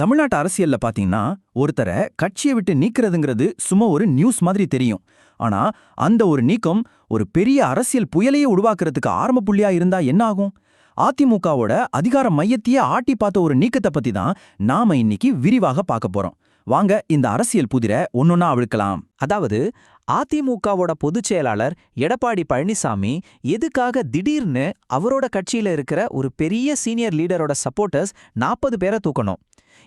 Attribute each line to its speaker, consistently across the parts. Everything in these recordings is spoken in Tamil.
Speaker 1: தமிழ்நாட்டு அரசியல்ல பாத்தீங்கன்னா ஒருத்தரை கட்சியை விட்டு நீக்கிறதுங்கிறது சும்மா ஒரு நியூஸ் மாதிரி தெரியும். ஆனா அந்த ஒரு நீக்கம் ஒரு பெரிய அரசியல் புயலையே உருவாக்குறதுக்கு ஆரம்ப புள்ளியா இருந்தா என்ன ஆகும்? அதிமுகவோட அதிகார மையத்தையே ஆட்டி பார்த்த ஒரு நீக்கத்தை பத்தி தான் நாம இன்னைக்கு விரிவாக பார்க்க போறோம். வாங்க இந்த அரசியல் புதிரை ஒன்னொன்னா அவிழ்க்கலாம்.
Speaker 2: அதாவது அதிமுகவோட பொதுச் செயலாளர் எடப்பாடி பழனிசாமி எதுக்காக திடீர்னு அவரோட கட்சியில இருக்கிற ஒரு பெரிய சீனியர் லீடரோட சப்போர்ட்டர்ஸ் நாற்பது பேரை தூக்கணும்.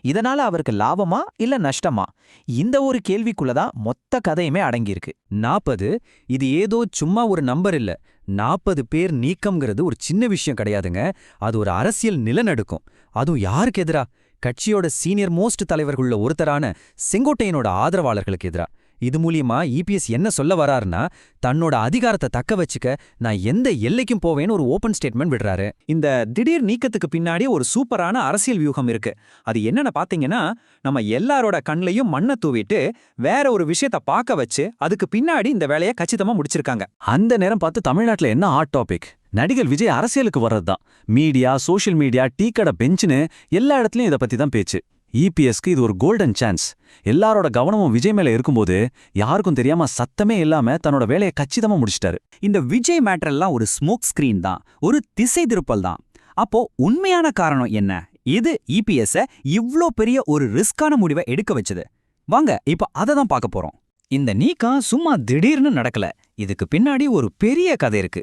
Speaker 2: இதனால அவருக்கு லாபமா இல்ல நஷ்டமா? இந்த ஒரு கேள்விக்குள்ள தான் மொத்த கதையுமே அடங்கியிருக்கு.
Speaker 3: நாற்பது இது ஏதோ சும்மா ஒரு நம்பர் இல்ல. நாற்பது பேர் நீக்கம்ங்கிறது ஒரு சின்ன விஷயம் கிடையாதுங்க. அது ஒரு அரசியல் நிலநடுக்கம். அதுவும் யாருக்கு எதிரா? கட்சியோட சீனியர் மோஸ்ட் தலைவர்களுள்ள ஒருத்தரான செங்கோட்டையனோட ஆதரவாளர்களுக்கு எதிரா? இது மூலியமா இபிஎஸ் என்ன சொல்ல வராருன்னா தன்னோட அதிகாரத்தை தக்க வச்சுக்க நான் எந்த எல்லைக்கும் போவேன்னு ஒரு ஓபன் ஸ்டேட்மெண்ட் விடுறாரு.
Speaker 4: இந்த திடீர் நீக்கத்துக்கு பின்னாடி ஒரு சூப்பரான அரசியல் வியூகம் இருக்கு. அது என்னன்னு பாத்தீங்கன்னா நம்ம எல்லாரோட கண்ணையும் மண்ணை தூவிட்டு வேற ஒரு விஷயத்த பார்க்க வச்சு அதுக்கு பின்னாடி இந்த வேலையை கச்சிதமா முடிச்சிருக்காங்க.
Speaker 5: அந்த நேரம் பார்த்து தமிழ்நாட்டுல என்ன ஹாட் டாபிக் நடிகர் விஜய் அரசியலுக்கு வர்றதுதான். மீடியா சோஷியல் மீடியா டீ கடை பெஞ்சுன்னு எல்லா இடத்துலயும் இதை பத்தி தான் பேச்சு. இபிஎஸ்க்கு இது ஒரு கோல்டன் சான்ஸ் எல்லாரோட கவனமும் விஜய் மேல இருக்கும்போது யாருக்கும் தெரியாம சத்தமே இல்லாம தன்னோட வேலையை கச்சிதமா முடிச்சிட்டாரு.
Speaker 4: இந்த விஜய் மேட்டர் எல்லாம் ஒரு ஸ்மோக் ஸ்கிரீன் தான். ஒரு திசை திருப்பல் தான். அப்போ உண்மையான காரணம் என்ன? இது இபிஎஸ் இவ்ளோ பெரிய ஒரு ரிஸ்கான முடிவை எடுக்க வச்சது. வாங்க இப்ப அதை தான் பார்க்க போறோம். இந்த நீக்கம் சும்மா திடீர்னு நடக்கல. இதுக்கு பின்னாடி ஒரு பெரிய கதை இருக்கு.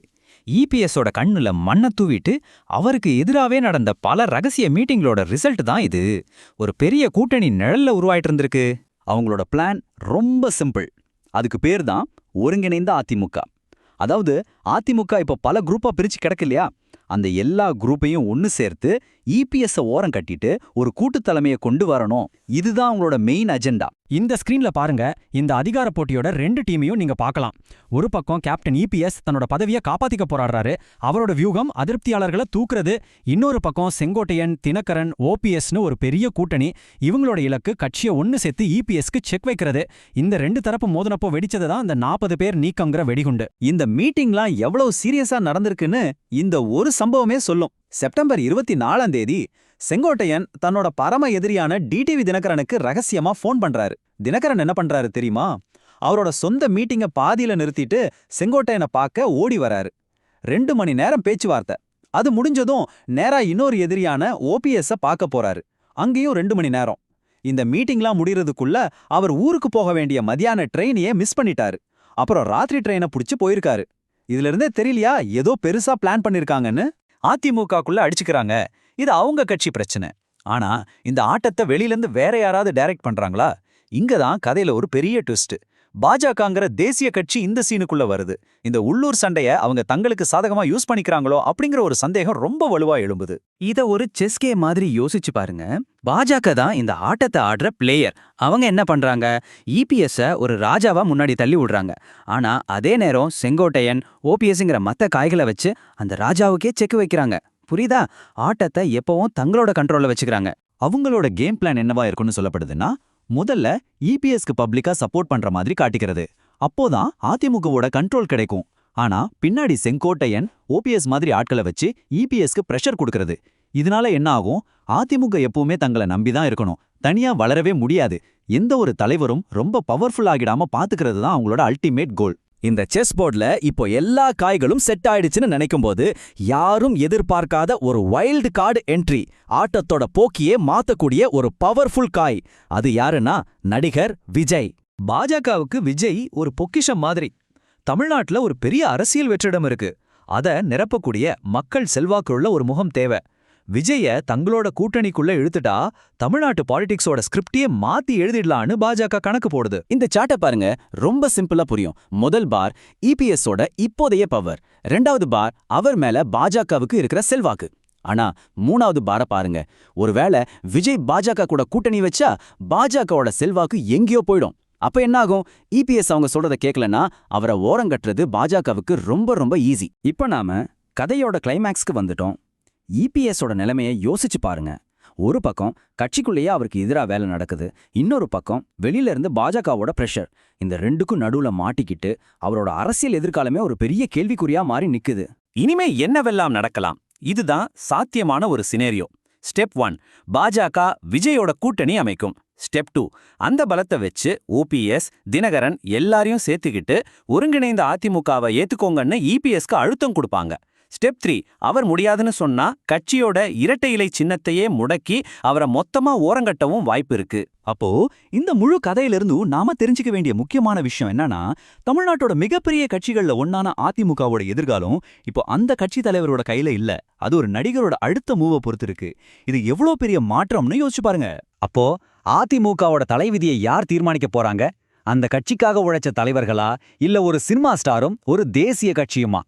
Speaker 4: இபிஎஸோட கண்ணுல மண்ணை தூவிட்டு அவருக்கு எதிராவே நடந்த பல ரகசிய மீட்டிங்களோட ரிசல்ட் தான் இது. ஒரு பெரிய கூட்டணி நிழல்ல உருவாயிட்டு இருந்திருக்கு.
Speaker 6: அவங்களோட பிளான் ரொம்ப சிம்பிள். அதுக்கு பேர் தான் ஒருங்கிணைந்த அதிமுக அதாவது அதிமுக இப்போ பல குரூப்பா பிரிச்சு கிடக்கு அந்த எல்லா குரூப்பையும் ஒன்னு சேர்த்து இபிஎஸ்ஸை ஓரம் கட்டிட்டு ஒரு கூட்டு தலைமையை கொண்டு வரணும். இதுதான் அவங்களோட மெயின் அஜெண்டா
Speaker 3: இந்த ஸ்கிரீன்ல பாருங்க இந்த அதிகார போட்டியோட ரெண்டு டீமையும் நீங்க பார்க்கலாம். ஒரு பக்கம் கேப்டன் இபிஎஸ் தன்னோட பதவியை காப்பாத்திக்க போராடுறாரு. அவரோட வியூகம் அதிருப்தியாளர்களை தூக்குறது. இன்னொரு பக்கம் செங்கோட்டையன் தினகரன் ஓபிஎஸ்னு ஒரு பெரிய கூட்டணி. இவங்களோட இலக்கு கட்சியை ஒன்னு சேர்த்து இபிஎஸ்க்கு செக் வைக்கிறது. இந்த ரெண்டு தரப்பு மோதனப்போ வெடிச்சது தான் இந்த நாற்பது பேர் நீக்கங்கிற வெடிகுண்டு.
Speaker 4: இந்த மீட்டிங்லாம் எவ்வளவு சீரியஸா நடந்திருக்குன்னு இந்த ஒரு சம்பவமே சொல்லும். செப்டம்பர் இருபத்தி நாலாம் தேதி செங்கோட்டையன் தன்னோட பரம எதிரியான டிடிவி தினகரனுக்கு ரகசியமா ஃபோன் பண்றாரு. தினகரன் என்ன பண்றாரு தெரியுமா? அவரோட சொந்த மீட்டிங்கை பாதியில நிறுத்திட்டு செங்கோட்டையனை பார்க்க ஓடி வராரு. ரெண்டு மணி நேரம் பேச்சுவார்த்தை. அது முடிஞ்சதும் நேரா இன்னொரு எதிரியான ஓபிஎஸ்ஸ பார்க்க போறாரு. அங்கேயும் ரெண்டு மணி நேரம். இந்த மீட்டிங்லாம் முடியறதுக்குள்ள அவர் ஊருக்கு போக வேண்டிய மதியான ட்ரெயினையே மிஸ் பண்ணிட்டாரு. அப்புறம் ராத்திரி ட்ரெயினை புடிச்சு போயிருக்காரு. இதுல இருந்தே தெரியலையா? ஏதோ பெருசா பிளான் பண்ணிருக்காங்கன்னு? அதிமுகக்குள்ள அடிச்சுக்கிறாங்க. இது அவங்க கட்சி பிரச்சனை. ஆனா இந்த ஆட்டத்தை வெளியிலேருந்து வேற யாராவது டைரக்ட் பண்றாங்களா? இங்க தான் கதையில ஒரு பெரிய ட்விஸ்ட் பாஜகங்கிற தேசிய கட்சி இந்த சீனுக்குள்ள வருது. இந்த உள்ளூர் சண்டைய அவங்க தங்களுக்கு சாதகமா யூஸ் பண்ணிக்கிறாங்களோ அப்படிங்கிற ஒரு சந்தேகம் ரொம்ப வலுவா எழும்புது.
Speaker 2: இத ஒரு செஸ் மாதிரி யோசிச்சு பாருங்க. பாஜக தான் இந்த ஆட்டத்தை ஆடுற பிளேயர் அவங்க என்ன பண்றாங்க? இபிஎஸ்ஸ ஒரு ராஜாவா முன்னாடி தள்ளி விடுறாங்க. ஆனா அதே நேரம் செங்கோட்டையன் ஓபிஎஸ்ங்கிற மத்த காய்களை வச்சு அந்த ராஜாவுக்கே செக் வைக்கிறாங்க. புரியுதா? ஆட்டத்தை எப்பவும் தங்களோட கண்ட்ரோல்ல வச்சுக்கிறாங்க.
Speaker 4: அவங்களோட கேம் பிளான் என்னவா இருக்குன்னு சொல்லப்படுதுன்னா முதல்ல இபிஎஸ்க்கு பப்ளிக்கா சப்போர்ட் பண்ற மாதிரி காட்டிக்கிறது. அப்போதான் அதிமுகவோட கண்ட்ரோல் கிடைக்கும். ஆனா பின்னாடி செங்கோட்டையன் ஓபிஎஸ் மாதிரி ஆட்களை வச்சு இபிஎஸ்க்கு பிரஷர் கொடுக்கறது. இதனால என்ன ஆகும்? அதிமுக எப்பவுமே தங்களை நம்பிதான் இருக்கணும். தனியா வளரவே முடியாது. எந்த ஒரு தலைவரும் ரொம்ப பவர்ஃபுல் ஆகிடாம பாத்துக்கிறது தான் அவங்களோட அல்டிமேட் கோல்
Speaker 5: இந்த செஸ் போர்டில் இப்போ எல்லா காய்களும் செட் ஆயிடுச்சுன்னு நினைக்கும்போது யாரும் எதிர்பார்க்காத ஒரு வைல்டு கார்டு என்ட்ரி ஆட்டத்தோட போக்கியே மாத்தக்கூடிய ஒரு பவர்ஃபுல் காய். அது யாருன்னா நடிகர் விஜய்.
Speaker 4: பாஜகவுக்கு விஜய் ஒரு பொக்கிஷம் மாதிரி. தமிழ்நாட்டுல ஒரு பெரிய அரசியல் வெற்றிடம் இருக்கு. அத நிரப்பக்கூடிய மக்கள் செல்வாக்குள்ள ஒரு முகம் தேவை. விஜய தங்களோட கூட்டணிக்குள்ள இழுத்துட்டா தமிழ்நாட்டு பாலிடிக்ஸோட ஸ்கிரிப்டையே மாத்தி எழுதிடலான்னு பாஜக கணக்கு போடுது.
Speaker 5: இந்த சார்ட்டை பாருங்க ரொம்ப சிம்பிளா புரியும். முதல் பார் இபிஎஸோட இப்போதைய பவர். ரெண்டாவது பார் அவர் மேல பாஜகவுக்கு இருக்கிற செல்வாக்கு. ஆனா மூணாவது பார பாருங்க. ஒருவேளை விஜய் பாஜக கூட கூட்டணி வச்சா பாஜகவோட செல்வாக்கு எங்கேயோ போயிடும். அப்ப என்ன ஆகும் இபிஎஸ் அவங்க சொல்றத கேட்கலனா அவரை ஓரங்கட்டுறது பாஜகவுக்கு ரொம்ப ரொம்ப ஈஸி இப்ப நாம கதையோட கிளைமேக்ஸ்க்கு வந்துட்டோம். இபிஎஸோட நிலைமையை யோசிச்சு பாருங்க. ஒரு பக்கம் கட்சிக்குள்ளேயே அவருக்கு எதிரா வேலை நடக்குது. இன்னொரு பக்கம் வெளியில இருந்து பாஜகவோட பிரஷர் இந்த ரெண்டுக்கும் நடுவுல மாட்டிக்கிட்டு அவரோட அரசியல் எதிர்காலமே ஒரு பெரிய கேள்விக்குறியா மாறி நிக்குது.
Speaker 2: இனிமே என்னவெல்லாம் நடக்கலாம்? இதுதான் சாத்தியமான ஒரு சினேரியோ
Speaker 4: ஸ்டெப் ஒன் பாஜக விஜயோட கூட்டணி அமைக்கும். ஸ்டெப் டூ அந்த பலத்தை வச்சு ஓபிஎஸ் தினகரன் எல்லாரையும் சேர்த்துக்கிட்டு ஒருங்கிணைந்த அதிமுகவை ஏத்துக்கோங்கன்னு இபிஎஸ்க்கு அழுத்தம் கொடுப்பாங்க. Step three. அவர் முடியாதுன்னு சொன்னா கட்சியோட இரட்டை இலை சின்னத்தையே முடக்கி அவரை மொத்தமா ஓரங்கட்டவும் வாய்ப்பு இருக்கு.
Speaker 7: அப்போ இந்த முழு கதையிலிருந்து நாம தெரிஞ்சுக்க வேண்டிய முக்கியமான விஷயம் என்னன்னா தமிழ்நாட்டோட மிகப்பெரிய கட்சிகள்ல ஒன்னான அதிமுகவோட எதிர்காலம் இப்போ அந்த கட்சி தலைவரோட கையில இல்ல. அது ஒரு நடிகரோட அடுத்த மூவை பொறுத்து இருக்கு. இது எவ்வளவு பெரிய மாற்றம்னு யோசிச்சு பாருங்க.
Speaker 8: அப்போ அதிமுகவோட தலைவிதியை யார் தீர்மானிக்க போறாங்க? அந்த கட்சிக்காக உழைச்ச தலைவர்களா? இல்ல ஒரு சினிமா ஸ்டாரும் ஒரு தேசிய கட்சியுமா?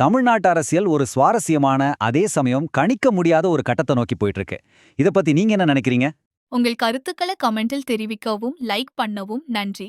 Speaker 8: தமிழ்நாட்டு அரசியல் ஒரு சுவாரஸ்யமான அதே சமயம் கணிக்க முடியாத ஒரு கட்டத்தை நோக்கி போயிட்டு இருக்கு இத பத்தி நீங்க என்ன நினைக்கிறீங்க?
Speaker 9: உங்கள் கருத்துக்களை கமெண்டில் தெரிவிக்கவும் லைக் பண்ணவும் நன்றி.